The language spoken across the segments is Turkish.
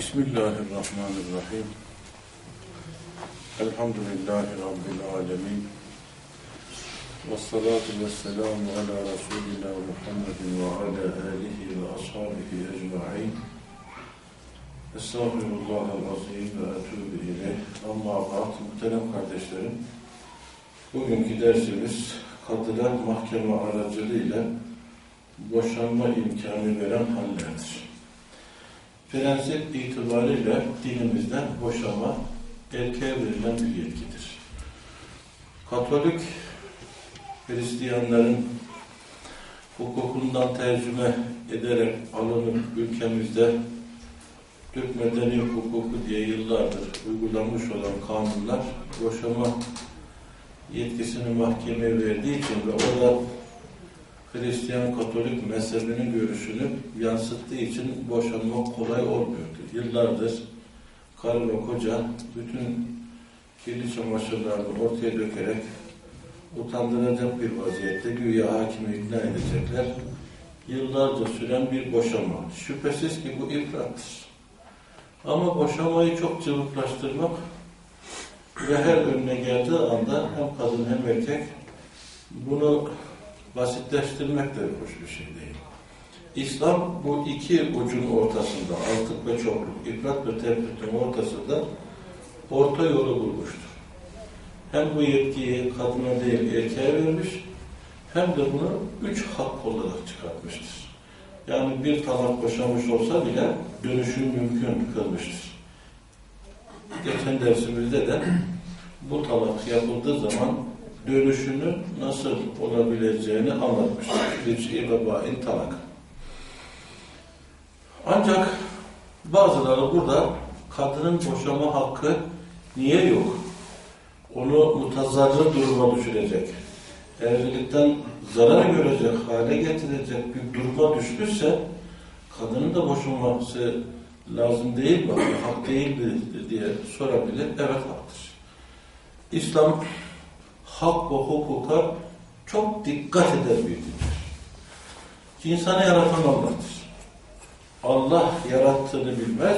Bismillahirrahmanirrahim. Elhamdülillahi Rabbil alemin. Ve salatu ve selamu ala Resulina Muhammedin ve ala alihi ve ashabihi ecma'in. Estağfirullahal-azim ve etûbü ileyh. Amma ba'd, muhterem kardeşlerim. Bugünkü dersimiz kadılar mahkeme aracılığıyla boşanma imkanı veren hallerdir. Prensip itibariyle dinimizden boşama erkeğe verilen bir yetkidir. Katolik Hristiyanların hukukundan tercüme ederek alınıp ülkemizde Türk Medeni Hukuku diye yıllardır uygulanmış olan kanunlar boşama yetkisini mahkemeye verdiği için ve orada Hristiyan Katolik mezhebinin görüşünü yansıttığı için boşanma kolay olmuyordu. Yıllardır karı ve koca bütün kirli çamaşırlarını ortaya dökerek utandıracak bir vaziyette güya hakimi ikna edecekler. Yıllarca süren bir boşanma. Şüphesiz ki bu ifrattır. Ama boşanmayı çok cıvıklaştırmak ve her önüne geldiği anda hem kadın hem erkek bunu basitleştirmek de hoş bir şey değil. İslam bu iki ucun ortasında, altık ve çokluk, ifrat ve tefritin ortasında orta yolu bulmuştur. Hem bu yetkiyi kadına değil erkeğe vermiş, hem de bunu üç hak olarak çıkartmıştır. Yani bir talak boşanmış olsa bile dönüşüm mümkün kılmıştır. Geçen dersimizde de bu talak yapıldığı zaman dönüşünü nasıl olabileceğini anlatmıştık. Bir şey vebain talak. Ancak bazıları burada kadının boşama hakkı niye yok? Onu mutazarlı duruma düşürecek. Evlilikten zarar görecek, hale getirecek bir duruma düşmüşse kadının da boşanması lazım değil mi? Hak değil mi diye sorabilir. Evet haktır. İslam hak ve hukuka çok dikkat eder bir dindir. İnsanı yaratan Allah'tır. Allah yarattığını bilmez,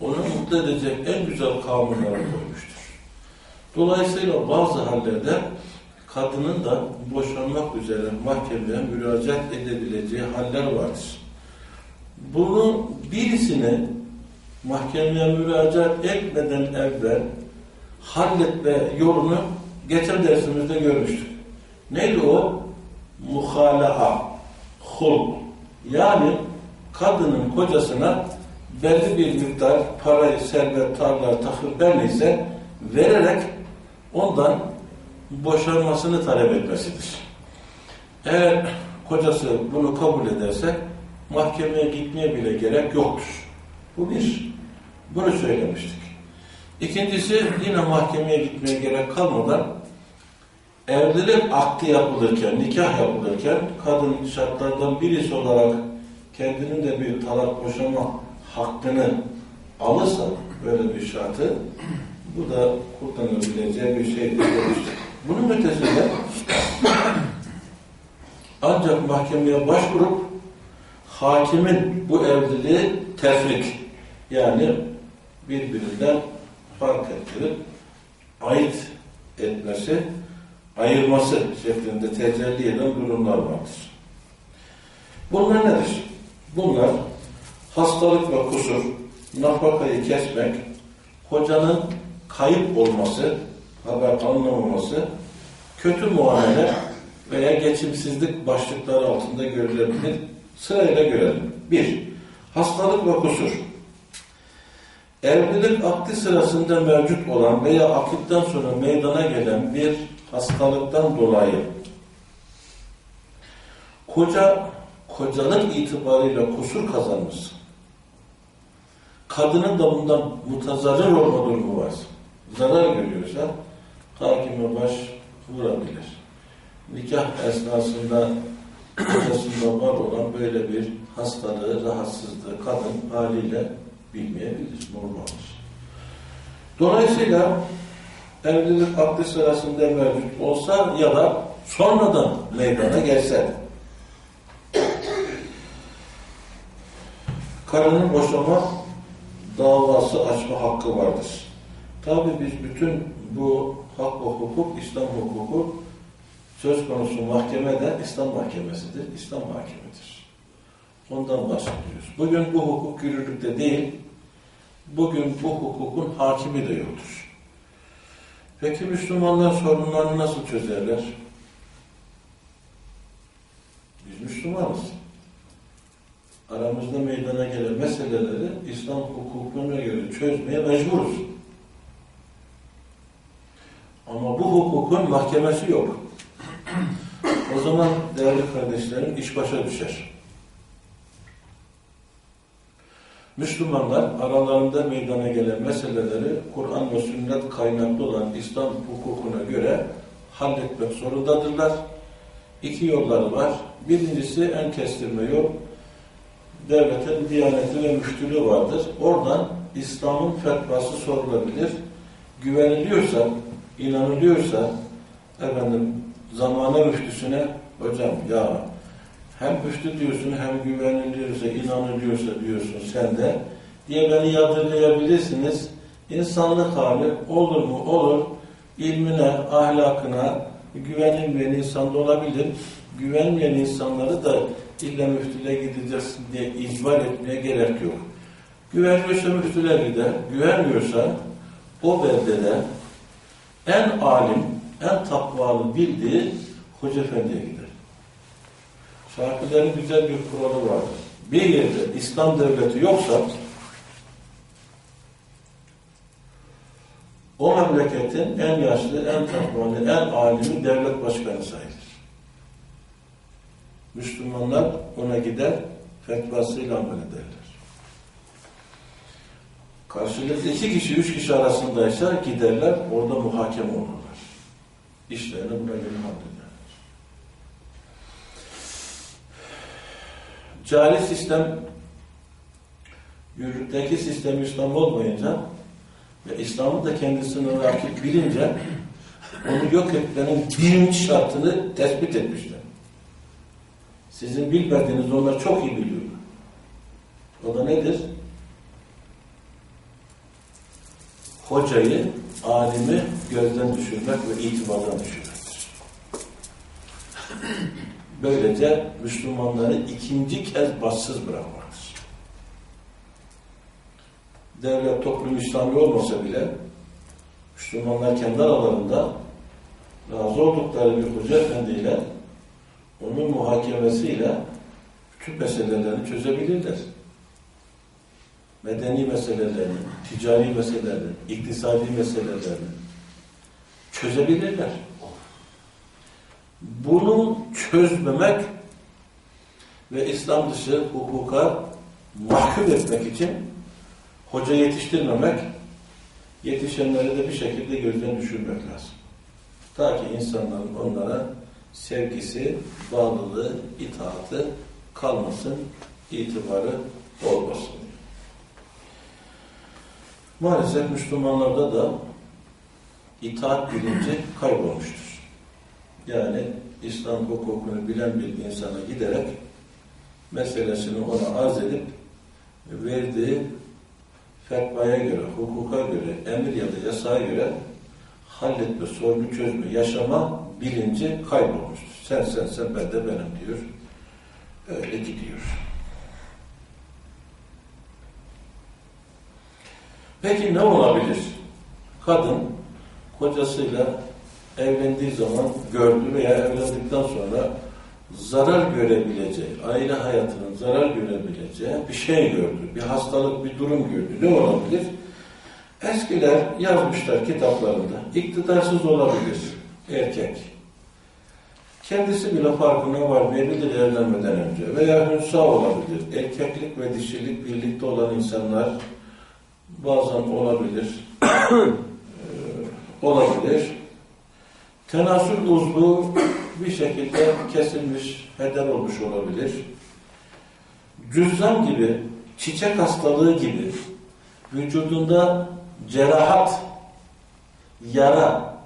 onu mutlu edecek en güzel kanunlara koymuştur. Dolayısıyla bazı hallerde kadının da boşanmak üzere mahkemeye müracaat edebileceği haller vardır. Bunu birisini mahkemeye müracaat etmeden evvel halletme yolunu geçen dersimizde görmüştük. Neydi o? Muhalaha, hul. Yani kadının kocasına belli bir miktar parayı, servet, tarla, takır her neyse vererek ondan boşanmasını talep etmesidir. Eğer kocası bunu kabul ederse mahkemeye gitmeye bile gerek yoktur. Bu bir. Bunu söylemiştik. İkincisi yine mahkemeye gitmeye gerek kalmadan evlilik akti yapılırken, nikah yapılırken kadın şartlardan birisi olarak kendinin de bir talak boşama hakkını alırsa böyle bir şartı bu da kullanılabileceği bir şey demiştik. Bunun ötesinde ancak mahkemeye başvurup hakimin bu evliliği tefrik yani birbirinden ettirip ait etmesi, ayırması şeklinde tecelli eden durumlar vardır. Bunlar nedir? Bunlar hastalık ve kusur, nafakayı kesmek, kocanın kayıp olması, haber alınamaması, kötü muamele veya geçimsizlik başlıkları altında görülebilir. Sırayla görelim. Bir, hastalık ve kusur. Evlilik akdi sırasında mevcut olan veya akitten sonra meydana gelen bir hastalıktan dolayı koca kocalık itibariyle kusur kazanmış. Kadının da bundan mutazarrır olma durumu var. Zarar görüyorsa hakime baş vurabilir. Nikah esnasında kocasında var olan böyle bir hastalığı, rahatsızlığı kadın haliyle bilmeyebilir, normaldir. Dolayısıyla evlilik akdi sırasında mevcut olsa ya da sonradan meydana gelse karının boşama davası açma hakkı vardır. Tabi biz bütün bu hak ve hukuk, İslam hukuku söz konusu mahkeme de İslam mahkemesidir, İslam hakimidir. Ondan bahsediyoruz. Bugün bu hukuk yürürlükte değil, bugün bu hukukun hakimi de yoktur. Peki Müslümanlar sorunlarını nasıl çözerler? Biz Müslümanız. Aramızda meydana gelen meseleleri İslam hukukuna göre çözmeye mecburuz. Ama bu hukukun mahkemesi yok. O zaman değerli kardeşlerim iş başa düşer. Müslümanlar aralarında meydana gelen meseleleri Kur'an ve sünnet kaynaklı olan İslam hukukuna göre halletmek zorundadırlar. İki yolları var. Birincisi en kestirme yol. Devletin diyaneti ve müftülüğü vardır. Oradan İslam'ın fetvası sorulabilir. Güveniliyorsa, inanılıyorsa efendim zamana müftüsüne hocam ya hem müftü diyorsun hem güveniliyorsa, inanılıyorsa diyorsun sen de diye beni yadırgayabilirsiniz. İnsanlık hali olur mu? Olur. İlmine, ahlakına güvenilmeyen insan da olabilir. Güvenmeyen insanları da illa müftüle gideceksin diye icbar etmeye gerek yok. Güvenmiyorsa müftüle gider. Güvenmiyorsa o beldede en alim, en takvalı bildiği Hoca Efendi'ye gider. Şafilerin güzel bir kuralı vardır. Bir yerde İslam devleti yoksa o memleketin en yaşlı, en takvalı, en alimi devlet başkanı sayılır. Müslümanlar ona gider, fetvasıyla amel ederler. Karşılıklı iki kişi, üç kişi arasındaysa giderler, orada muhakeme olurlar. İşlerini buna göre hallederler. Cari sistem, yürürlükteki sistem İslam olmayınca ve İslam'ın da kendisini rakip bilince onu yok etmenin birinci şartını tespit etmişler. Sizin bilmediğiniz onlar çok iyi biliyorlar. O da nedir? Hocayı, alimi gözden düşürmek ve itibardan düşürmektir. Böylece Müslümanları ikinci kez başsız bırakmaktır. Devlet, toplum İslami olmasa bile Müslümanlar kendi aralarında razı oldukları bir hoca efendiyle onun muhakemesiyle bütün meselelerini çözebilirler. Medeni meselelerini, ticari meselelerini, iktisadi meselelerini çözebilirler. Bunu çözmemek ve İslam dışı hukuka mahkum etmek için hoca yetiştirmemek, yetişenleri de bir şekilde gözden düşürmek lazım. Ta ki insanların onlara sevgisi, bağlılığı, itaatı kalmasın, itibarı olmasın. Maalesef Müslümanlarda da itaat bilinci kaybolmuştur. Yani İslam hukukunu bilen bir insana giderek meselesini ona arz edip verdiği fetvaya göre, hukuka göre, emir ya da yasağa göre halletme, sorunu çözme, yaşama bilinci kaybolmuştur. Sen sen sen ben de benim diyor. Öyle gidiyor. Peki ne olabilir? Kadın kocasıyla evlendiği zaman gördü veya evlendikten sonra zarar görebileceği, aile hayatının zarar görebileceği bir şey gördü. Bir hastalık, bir durum gördü. Ne olabilir? Eskiler yazmışlar kitaplarında. İktidarsız olabilir erkek. Kendisi bile farkına varmayabilir evlenmeden önce. Veya hünsa olabilir. Erkeklik ve dişilik birlikte olan insanlar bazen olabilir. ee, olabilir. Tenasül uzvu bir şekilde kesilmiş, heder olmuş olabilir. Cüzzam gibi, çiçek hastalığı gibi vücudunda cerahat, yara,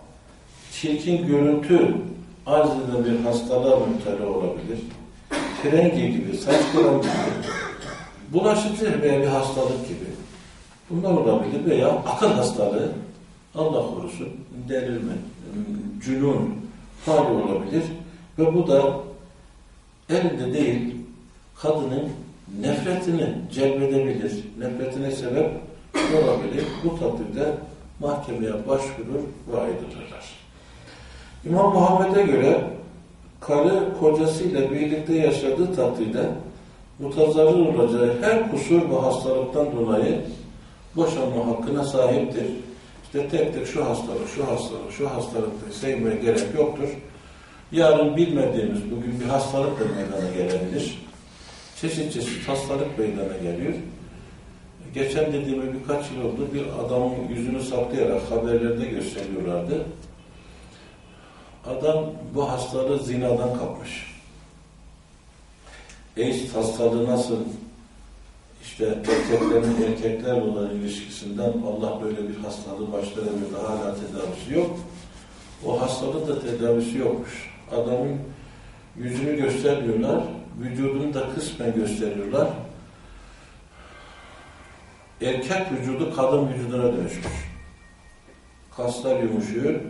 çirkin görüntü arz eden bir hastalığa müptela olabilir. Frengi gibi, saç kıran gibi, bulaşıcı veya bir hastalık gibi Bunlar olabilir veya akıl hastalığı, Allah korusun, delirme, cünun hali olabilir ve bu da elinde değil kadının nefretini celbedebilir, nefretine sebep olabilir. Bu takdirde mahkemeye başvurur ve ayrılırlar. İmam Muhammed'e göre karı kocasıyla birlikte yaşadığı takdirde mutazarrır olacağı her kusur ve hastalıktan dolayı boşanma hakkına sahiptir. İşte tek tek şu hastalık, şu hastalık, şu hastalıkta sevmeye gerek yoktur. Yarın bilmediğimiz bugün bir hastalık da meydana gelebilir. Çeşit çeşit hastalık meydana geliyor. Geçen dediğime birkaç yıl oldu. Bir adamın yüzünü saklayarak haberlerde gösteriyorlardı. Adam bu hastalığı zinadan kapmış. AIDS hastalığı nasıl işte erkeklerin erkeklerle olan ilişkisinden Allah böyle bir hastalığı başlayamıyor. Hala tedavisi yok. O hastalığın da tedavisi yokmuş. Adamın yüzünü göstermiyorlar. Vücudunu da kısmen gösteriyorlar. Erkek vücudu kadın vücuduna dönüşmüş. Kaslar yumuşuyor.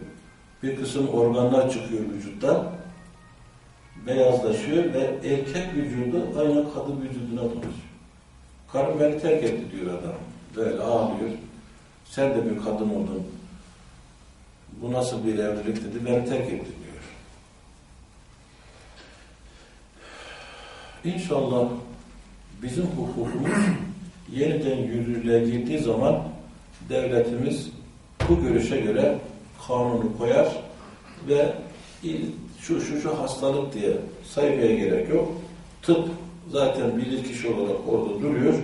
Bir kısım organlar çıkıyor vücuttan. Beyazlaşıyor ve erkek vücudu aynı kadın vücuduna dönüşüyor. Karım beni terk etti diyor adam. Böyle ağlıyor. Sen de bir kadın oldun. Bu nasıl bir evlilik dedi. Beni terk etti diyor. İnşallah bizim hukukumuz yeniden yürürlüğe girdiği zaman devletimiz bu görüşe göre kanunu koyar ve şu şu şu hastalık diye saymaya gerek yok. Tıp zaten bilir kişi olarak orada duruyor.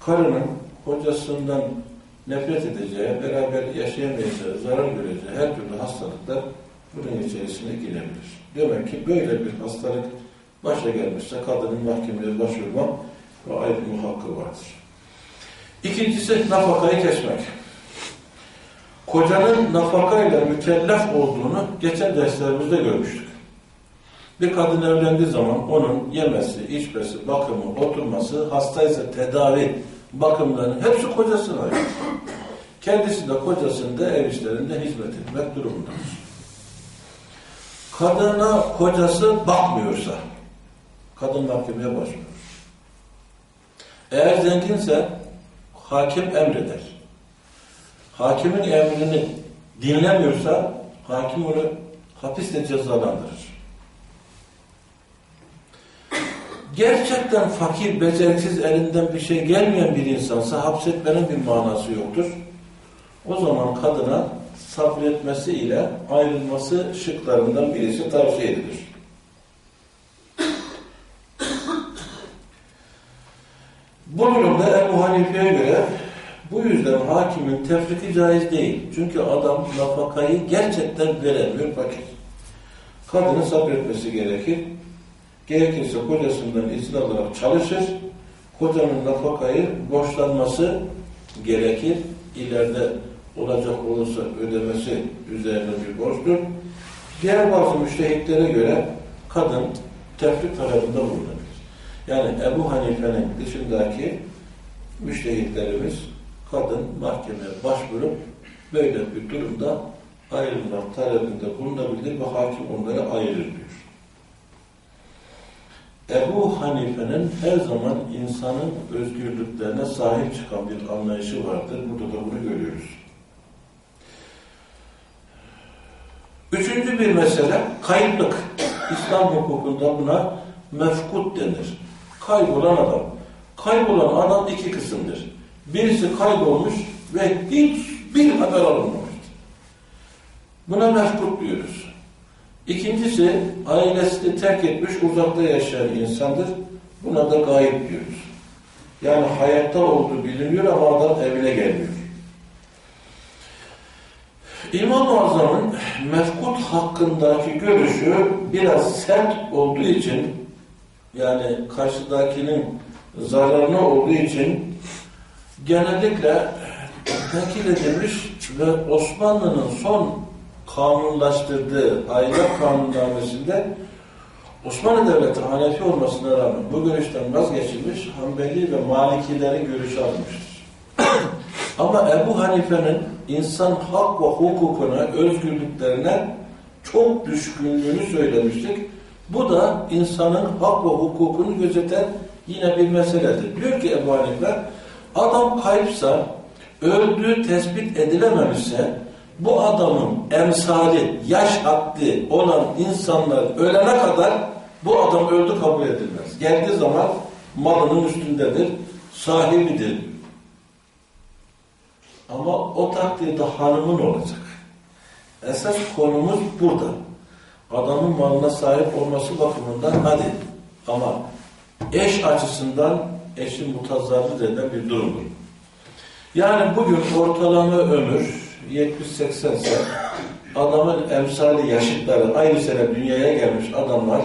Karının kocasından nefret edeceği, beraber yaşayamayacağı, zarar göreceği her türlü hastalıklar bunun içerisine girebilir. Demek ki böyle bir hastalık başa gelmişse kadının mahkemeye başvurma ve ayrılma hakkı vardır. İkincisi nafakayı kesmek. Kocanın nafakayla mükellef olduğunu geçen derslerimizde görmüştük. Bir kadın evlendiği zaman onun yemesi, içmesi, bakımı, oturması, hastaysa tedavi, bakımlarının hepsi kocasına ait. Kendisi de kocasının da ev işlerinde hizmet etmek durumundadır. Kadına kocası bakmıyorsa, kadın mahkemeye başvurur. Eğer zenginse hakim emreder. Hakimin emrini dinlemiyorsa hakim onu hapiste cezalandırır. Gerçekten fakir, beceriksiz, elinden bir şey gelmeyen bir insansa hapsetmenin bir manası yoktur. O zaman kadına sabretmesi ile ayrılması şıklarından birisi tavsiye edilir. Bu durumda Ebu Hanife'ye göre bu yüzden hakimin tefriki caiz değil. Çünkü adam nafakayı gerçekten veremiyor fakir. Kadının sabretmesi gerekir. Gerekirse kocasından izin alarak çalışır. Kocanın nafakayı borçlanması gerekir. İleride olacak olursa ödemesi üzerine bir borçtur. Diğer bazı müştehitlere göre kadın tefrik tarafında bulunabilir. Yani Ebu Hanife'nin dışındaki müştehitlerimiz kadın mahkemeye başvurup böyle bir durumda ayrılmak talebinde bulunabilir ve hakim onları ayırır diyor. Ebu Hanife'nin her zaman insanın özgürlüklerine sahip çıkan bir anlayışı vardır. Burada da bunu görüyoruz. Üçüncü bir mesele kayıplık. İslam hukukunda buna mefkut denir. Kaybolan adam. Kaybolan adam iki kısımdır. Birisi kaybolmuş ve hiçbir haber alınmamıştır. Buna mefkut diyoruz. İkincisi ailesini terk etmiş uzakta yaşayan insandır. Buna da gayip diyoruz. Yani hayatta olduğu biliniyor ama adam evine gelmiyor. İmam-ı Azam'ın mefkut hakkındaki görüşü biraz sert olduğu için yani karşıdakinin zararına olduğu için genellikle tekil edilmiş ve Osmanlı'nın son kanunlaştırdığı aile kanunnamesinde Osmanlı Devleti Hanefi olmasına rağmen bu görüşten vazgeçilmiş Hanbeli ve Malikilerin görüşü alınmıştır. Ama Ebu Hanife'nin insan hak ve hukukuna, özgürlüklerine çok düşkünlüğünü söylemiştik. Bu da insanın hak ve hukukunu gözeten yine bir meseledir. Diyor ki Ebu Hanife, adam kayıpsa, öldüğü tespit edilememişse, bu adamın emsali, yaş haddi olan insanlar ölene kadar bu adam öldü kabul edilmez. Geldiği zaman malının üstündedir, sahibidir. Ama o takdirde hanımın olacak. Esas konumuz burada. Adamın malına sahip olması bakımından hadi. Ama eş açısından eşi mutazarlı denen bir durumdur. Yani bugün ortalama ömür 70-80 ise adamın emsali yaşıtları aynı sene dünyaya gelmiş adamlar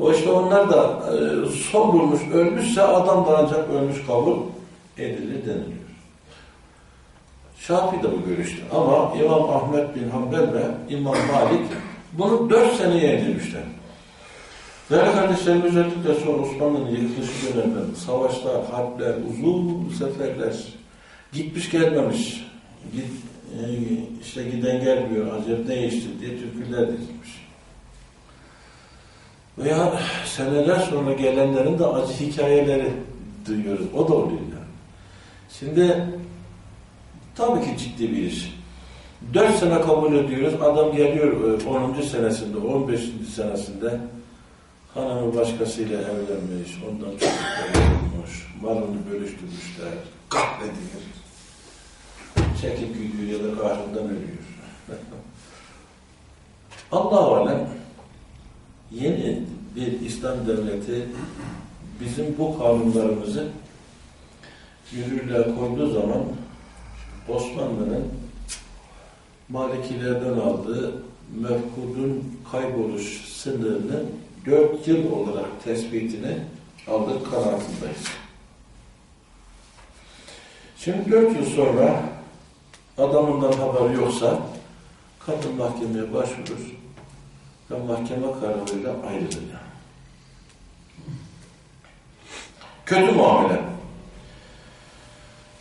o işte onlar da e, son bulmuş ölmüşse adam da ancak ölmüş kabul edilir deniliyor. Şafii de bu görüşte. Ama İmam Ahmet bin Hanbel ve İmam Malik bunu dört seneye indirmişler. Değerli kardeşlerim özellikle sonra Osmanlı'nın yıkılışı döneminde savaşlar, harpler, uzun seferler gitmiş gelmemiş. Git, işte giden gelmiyor, acep değişti diye türküler dizilmiş. Veya seneler sonra gelenlerin de acı hikayeleri duyuyoruz. O da oluyor yani. Şimdi tabii ki ciddi bir iş. Dört sene kabul ediyoruz. Adam geliyor 10. E, senesinde, 15. senesinde hanımı başkasıyla evlenmiş, ondan çocuklar olmuş, malını bölüştürmüşler, katledilir. Çekip gidiyor ya da kahrından ölüyor. Allah alem yeni bir İslam devleti bizim bu kanunlarımızı yürürlüğe koyduğu zaman Osmanlı'nın Malikilerden aldığı mefkudun kayboluş sınırını dört yıl olarak tespitini aldık kanaatindayız. Şimdi dört yıl sonra adamından haber yoksa kadın mahkemeye başvurur ve mahkeme kararıyla ayrılır. Kötü muamele.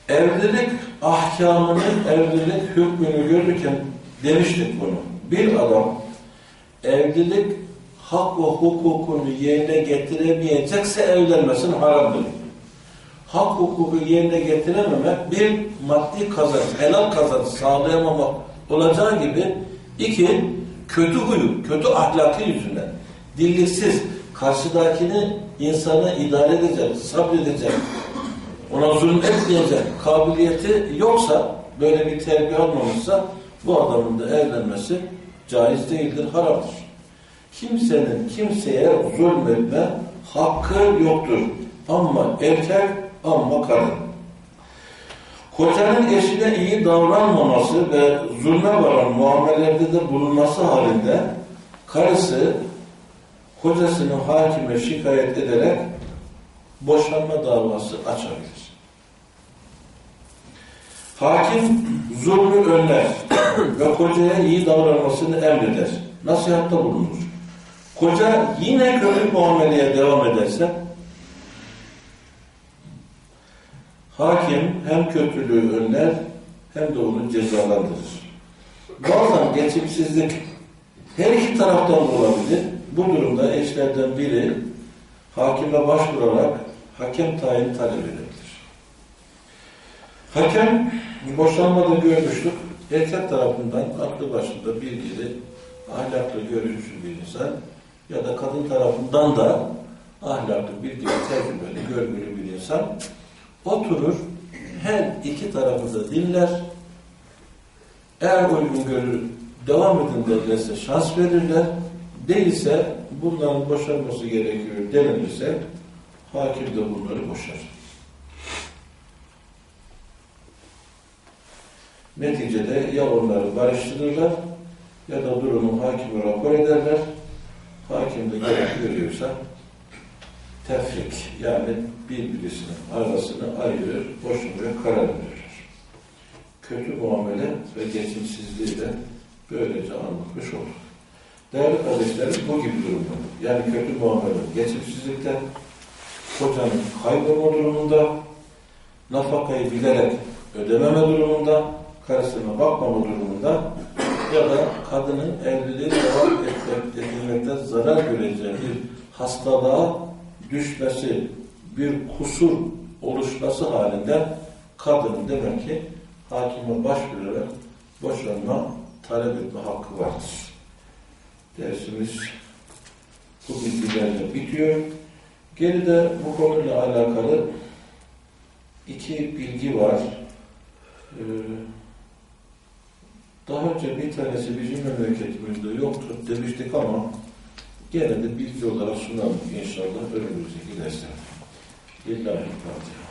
Evlilik ahkamını, evlilik hükmünü görürken demiştik bunu. Bir adam evlilik hak ve hukukunu yerine getiremeyecekse evlenmesin haramdır. Hak hukuku yerine getirememek bir maddi kazanç, helal kazanç sağlayamamak olacağı gibi iki, kötü huyu, kötü ahlakı yüzünden dilliksiz, karşıdakini insanı idare edecek, sabredecek, ona zulüm etmeyecek kabiliyeti yoksa, böyle bir terbiye olmamışsa bu adamın da evlenmesi caiz değildir, haramdır. Kimsenin kimseye zulmetme hakkı yoktur. Ama erkek, ama kadın. Kocanın eşine iyi davranmaması ve zulme varan muamelelerde de bulunması halinde karısı kocasını hakime şikayet ederek boşanma davası açabilir. Hakim zulmü önler ve kocaya iyi davranmasını emreder. Nasihatta bulunur. Koca yine kötü muameleye devam ederse hakim hem kötülüğü önler hem de onu cezalandırır. Bazen geçimsizlik her iki taraftan olabilir. Bu durumda eşlerden biri hakime başvurarak hakem tayin talep edebilir. Hakem boşanmada görmüştük. Erkek tarafından aklı başında bilgili, ahlaklı, görüşlü bir insan ya da kadın tarafından da ahlaklı, bilgili, tecrübeli, görgülü bir insan oturur, her iki tarafı da dinler. Eğer uygun görür, devam edin derlerse şans verirler. Değilse bunların boşanması gerekiyor denilirse hakim de bunları boşar. Neticede ya onları barıştırırlar ya da durumu hakime rapor ederler. Hakim de gerek görüyorsa tefrik yani birbirisinin arasını ayırır, boşanmaya karar verir. Kötü muamele ve geçimsizliği de böylece anlatmış olur. Değerli kardeşlerim bu gibi durumda. Yani kötü muamele, geçimsizlikten, kocanın kaybolma durumunda nafakayı bilerek ödememe durumunda, karısına bakmama durumunda ya da kadının evliliği devam etmek, edilmekte zarar göreceği bir hastalığa düşmesi, bir kusur oluşması halinde kadın demek ki hakime başvurarak boşanma talep etme hakkı vardır. Dersimiz bu bilgilerle bitiyor. Geride bu konuyla alakalı iki bilgi var. Ee, daha önce bir tanesi bizim memleketimizde yoktur demiştik ama gene de bilgi olarak sunalım inşallah önümüzdeki derslerde. Vielen Dank, Herr